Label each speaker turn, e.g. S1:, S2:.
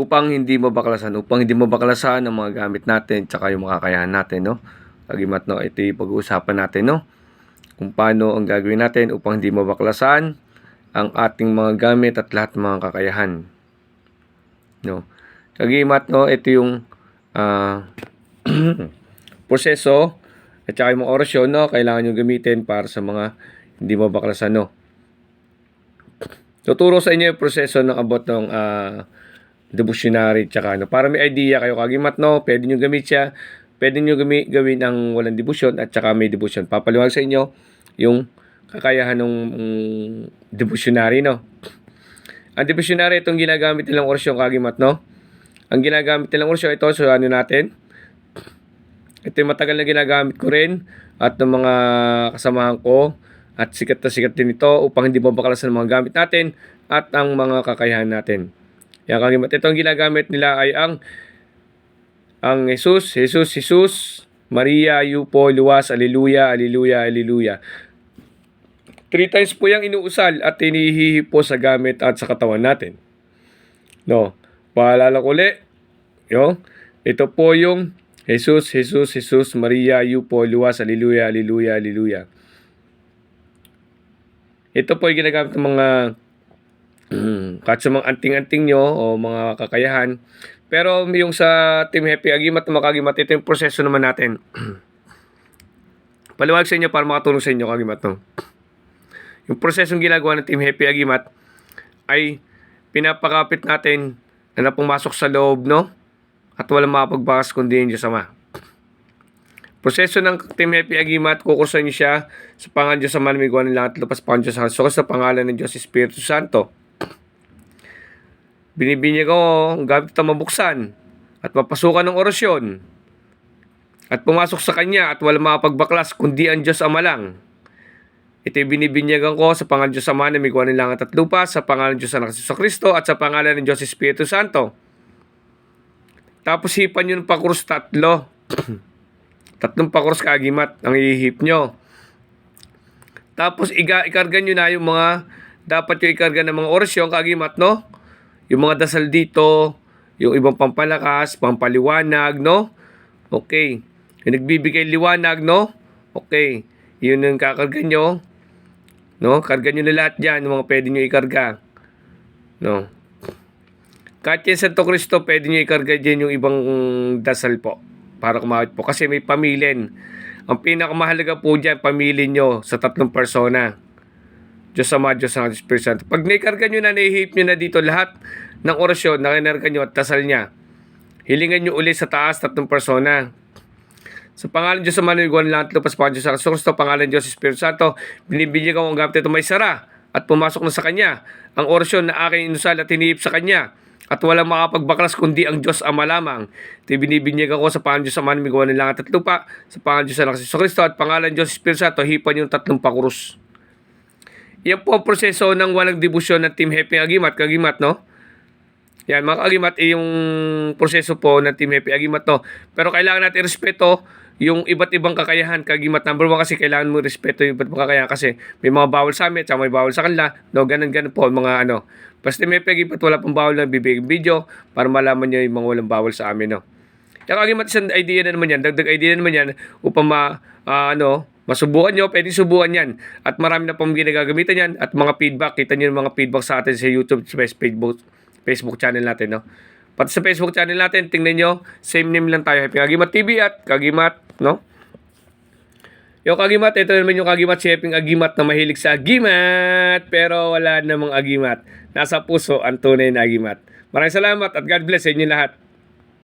S1: upang hindi mabaklasan, upang hindi mabaklasan ang mga gamit natin tsaka yung mga kakayahan natin, no? Kagimat, no? Ito yung pag-uusapan natin, no? Kung paano ang gagawin natin upang hindi mabaklasan ang ating mga gamit at lahat ng mga kakayahan. No? Kagimat, no? Ito yung ah, proseso at saka yung mga orasyon, no? Kailangan nyo gamitin para sa mga hindi mabaklasan, no? Tuturo sa inyo yung proseso ng abot ng ah, devotionary tsaka ano. Para may idea kayo kagimat no, pwede nyo gamit siya. Pwede nyo gami, gawin ang walang devotion at saka may devotion. Papaliwanag sa inyo yung kakayahan ng mm, devotionary no. Ang devotionary itong ginagamit nilang orasyon kagimat no. Ang ginagamit nilang orasyon ito so ano natin. Ito yung matagal na ginagamit ko rin at ng mga kasamahan ko at sikat na sikat din ito upang hindi mabakalasan ang mga gamit natin at ang mga kakayahan natin. Yan kagimat. Ito ang ginagamit nila ay ang ang Jesus, Jesus, Jesus, Maria, Yupo, Luwas, Aliluya, Aliluya, Aliluya. Three times po yung inuusal at hinihihi po sa gamit at sa katawan natin. No. Paalala ko ulit. Yo. Ito po yung Jesus, Jesus, Jesus, Maria, Yupo, Luwas, Aliluya, Aliluya, Aliluya. Ito po yung ginagamit ng mga kahit sa mga anting-anting nyo o mga kakayahan. Pero yung sa Team Happy Agimat na makagimat, ito yung proseso naman natin. Paliwag sa inyo para makatulong sa inyo kagimat. No? Yung prosesong ginagawa ng Team Happy Agimat ay pinapakapit natin na pumasok sa loob, no? At walang makapagbakas kundi yung Diyos Ama. Proseso ng Team Happy Agimat, kukursan niyo siya sa pangalan Diyos Ama na may gawa ng langit at lupas, pangalan Diyos sa sa pangalan ng Diyos Espiritu Santo binibinyag ko ang gamit na mabuksan at mapasukan ng orasyon at pumasok sa kanya at walang makapagbaklas kundi ang Diyos Ama lang. Ito'y binibinyagan ko sa pangalan Diyos Ama na may gawa ng langit at lupa, sa pangalan Diyos Anak sa Kristo at sa pangalan ng Diyos Espiritu Santo. Tapos hipan nyo ng pakurus tatlo. Tatlong pakurus kagimat ang ihip nyo. Tapos ikarga nyo na yung mga dapat yung ikarga ng mga orasyon kagimat, no? Yung mga dasal dito, yung ibang pampalakas, pampaliwanag, no? Okay. Yung nagbibigay liwanag, no? Okay. Yun ang kakarga nyo. No? Karga nyo na lahat dyan, yung mga pwede nyo ikarga. No? Kahit yung Santo Cristo, pwede nyo ikarga dyan yung ibang dasal po. Para kumawit po. Kasi may pamilin. Ang pinakamahalaga po dyan, pamilin nyo sa tatlong persona. Diyos Ama, Diyos Diyos Espiritu Santo. Pag naikarga nyo na, naihip nyo na dito lahat ng orasyon na kinarga nyo at tasal niya, hilingan nyo ulit sa taas tatlong persona. Sa pangalan Diyos Ama, Niguan lang, Lupas, Pangalan Diyos, Anak, Kristo, pangalan Diyos, Espiritu Santo, binibigyan ko ang gamit ito may sara at pumasok na sa Kanya. Ang orasyon na aking inusal at hinihip sa Kanya at walang makapagbaklas kundi ang Diyos Ama lamang. Ito binibinyagan ko sa pangalan Diyos Ama na may gawa ng langit at lupa, sa pangalan Diyos Anak, Kristo at pangalan Diyos, Espiritu Santo, hipan yung tatlong pakurus. Yan po ang proseso ng walang debusyon ng Team Happy Agimat. Kagimat, no? Yan, mga kagimat, eh, yung proseso po ng Team Happy Agimat, no? Pero kailangan natin respeto yung iba't ibang kakayahan. Kagimat number one kasi kailangan mo respeto yung iba't ibang kakayahan kasi may mga bawal sa amin at may bawal sa kanila. No, ganun, ganun po mga ano. Basta may Agimat, wala pang bawal na bibigay video para malaman nyo yung mga walang bawal sa amin, no? Yung kagimat, isang idea na naman yan. Dagdag idea na naman yan upang ma, ah, ano, Masubukan nyo, pwede subukan yan. At marami na pong ginagagamitan yan. At mga feedback, kita nyo yung mga feedback sa atin sa YouTube, sa Facebook, Facebook channel natin, no? Pati sa Facebook channel natin, tingnan nyo, same name lang tayo. Happy Kagimat TV at Kagimat, no? Yung Kagimat, ito naman yung Kagimat, Happy Agimat na mahilig sa Agimat. Pero wala namang Agimat. Nasa puso ang tunay na Agimat. Maraming salamat at God bless sa inyo lahat.